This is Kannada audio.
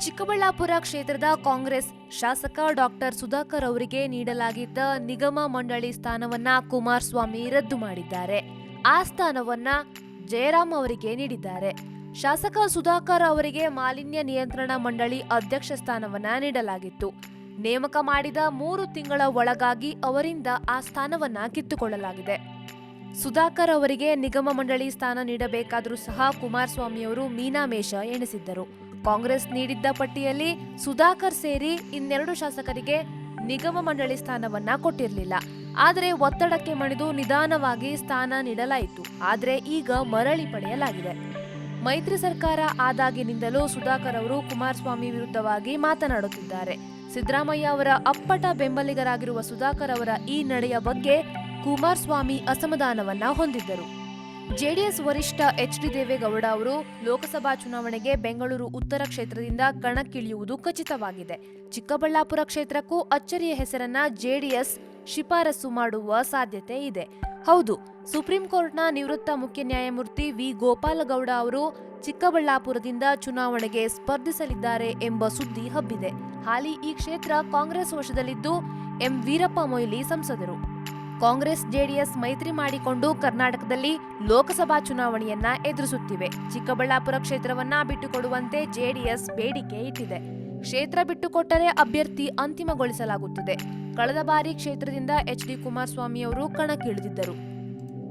ಚಿಕ್ಕಬಳ್ಳಾಪುರ ಕ್ಷೇತ್ರದ ಕಾಂಗ್ರೆಸ್ ಶಾಸಕ ಡಾಕ್ಟರ್ ಸುಧಾಕರ್ ಅವರಿಗೆ ನೀಡಲಾಗಿದ್ದ ನಿಗಮ ಮಂಡಳಿ ಸ್ಥಾನವನ್ನ ಕುಮಾರಸ್ವಾಮಿ ರದ್ದು ಮಾಡಿದ್ದಾರೆ. ಆ ಸ್ಥಾನವನ್ನ ಜಯರಾಮ್ ಅವರಿಗೆ ನೀಡಿದ್ದಾರೆ. ಶಾಸಕ ಸುಧಾಕರ್ ಅವರಿಗೆ ಮಾಲಿನ್ಯ ನಿಯಂತ್ರಣ ಮಂಡಳಿ ಅಧ್ಯಕ್ಷ ಸ್ಥಾನವನ್ನ ನೀಡಲಾಗಿತ್ತು. ನೇಮಕ ಮಾಡಿದ ಮೂರು ತಿಂಗಳ ಒಳಗಾಗಿ ಅವರಿಂದ ಆ ಸ್ಥಾನವನ್ನ ಕಿತ್ತುಕೊಳ್ಳಲಾಗಿದೆ. ಸುಧಾಕರ್ ಅವರಿಗೆ ನಿಗಮ ಮಂಡಳಿ ಸ್ಥಾನ ನೀಡಬೇಕಾದರೂ ಸಹ ಕುಮಾರಸ್ವಾಮಿಯವರು ಮೀನಾಮೇಷ ಎಣಿಸಿದ್ದರು. ಕಾಂಗ್ರೆಸ್ ನೀಡಿದ್ದ ಪಟ್ಟಿಯಲ್ಲಿ ಸುಧಾಕರ್ ಸೇರಿ ಇನ್ನೆರಡು ಶಾಸಕರಿಗೆ ನಿಗಮ ಮಂಡಳಿ ಸ್ಥಾನವನ್ನ ಕೊಟ್ಟಿರಲಿಲ್ಲ. ಆದರೆ ಒತ್ತಡಕ್ಕೆ ಮಣಿದು ನಿಧಾನವಾಗಿ ಸ್ಥಾನ ನೀಡಲಾಯಿತು. ಆದರೆ ಈಗ ಮರಳಿ ಪಡೆಯಲಾಗಿದೆ. ಮೈತ್ರಿ ಸರ್ಕಾರ ಆದಾಗಿನಿಂದಲೂ ಸುಧಾಕರ್ ಅವರು ಕುಮಾರಸ್ವಾಮಿ ವಿರುದ್ಧವಾಗಿ ಮಾತನಾಡುತ್ತಿದ್ದಾರೆ. ಸಿದ್ದರಾಮಯ್ಯ ಅವರ ಅಪ್ಪಟ ಬೆಂಬಲಿಗರಾಗಿರುವ ಸುಧಾಕರ್ ಅವರ ಈ ನಡೆಯ ಬಗ್ಗೆ ಕುಮಾರಸ್ವಾಮಿ ಅಸಮಾಧಾನವನ್ನ ಹೊಂದಿದ್ದರು. ಜೆಡಿಎಸ್ ವರಿಷ್ಠ ಎಚ್ ಡಿ ದೇವೇಗೌಡ ಅವರು ಲೋಕಸಭಾ ಚುನಾವಣೆಗೆ ಬೆಂಗಳೂರು ಉತ್ತರ ಕ್ಷೇತ್ರದಿಂದ ಕಣಕ್ಕಿಳಿಯುವುದು ಖಚಿತವಾಗಿದೆ. ಚಿಕ್ಕಬಳ್ಳಾಪುರ ಕ್ಷೇತ್ರಕ್ಕೂ ಅಚ್ಚರಿಯ ಹೆಸರನ್ನ ಜೆಡಿಎಸ್ ಶಿಫಾರಸು ಮಾಡುವ ಸಾಧ್ಯತೆ ಇದೆ. ಹೌದು, ಸುಪ್ರೀಂ ಕೋರ್ಟ್ನ ನಿವೃತ್ತ ಮುಖ್ಯ ನ್ಯಾಯಮೂರ್ತಿ ವಿ. ಗೋಪಾಲಗೌಡ ಅವರು ಚಿಕ್ಕಬಳ್ಳಾಪುರದಿಂದ ಚುನಾವಣೆಗೆ ಸ್ಪರ್ಧಿಸಲಿದ್ದಾರೆ ಎಂಬ ಸುದ್ದಿ ಹಬ್ಬಿದೆ. ಹಾಲಿ ಈ ಕ್ಷೇತ್ರ ಕಾಂಗ್ರೆಸ್ ವಶದಲ್ಲಿದ್ದು, ಎಂ. ವೀರಪ್ಪ ಮೊಯ್ಲಿ ಸಂಸದರು. ಕಾಂಗ್ರೆಸ್ ಜೆಡಿಎಸ್ ಮೈತ್ರಿ ಮಾಡಿಕೊಂಡು ಕರ್ನಾಟಕದಲ್ಲಿ ಲೋಕಸಭಾ ಚುನಾವಣೆಯನ್ನ ಎದುರಿಸುತ್ತಿವೆ. ಚಿಕ್ಕಬಳ್ಳಾಪುರ ಕ್ಷೇತ್ರವನ್ನ ಬಿಟ್ಟುಕೊಡುವಂತೆ ಜೆಡಿಎಸ್ ಬೇಡಿಕೆ ಇಟ್ಟಿದೆ. ಕ್ಷೇತ್ರ ಬಿಟ್ಟುಕೊಟ್ಟರೆ ಅಭ್ಯರ್ಥಿ ಅಂತಿಮಗೊಳಿಸಲಾಗುತ್ತದೆ. ಕಳೆದ ಬಾರಿ ಕ್ಷೇತ್ರದಿಂದ ಎಚ್ ಡಿ ಕುಮಾರಸ್ವಾಮಿ ಅವರು ಕಣಕ್ಕಿಳಿದಿದ್ದರು.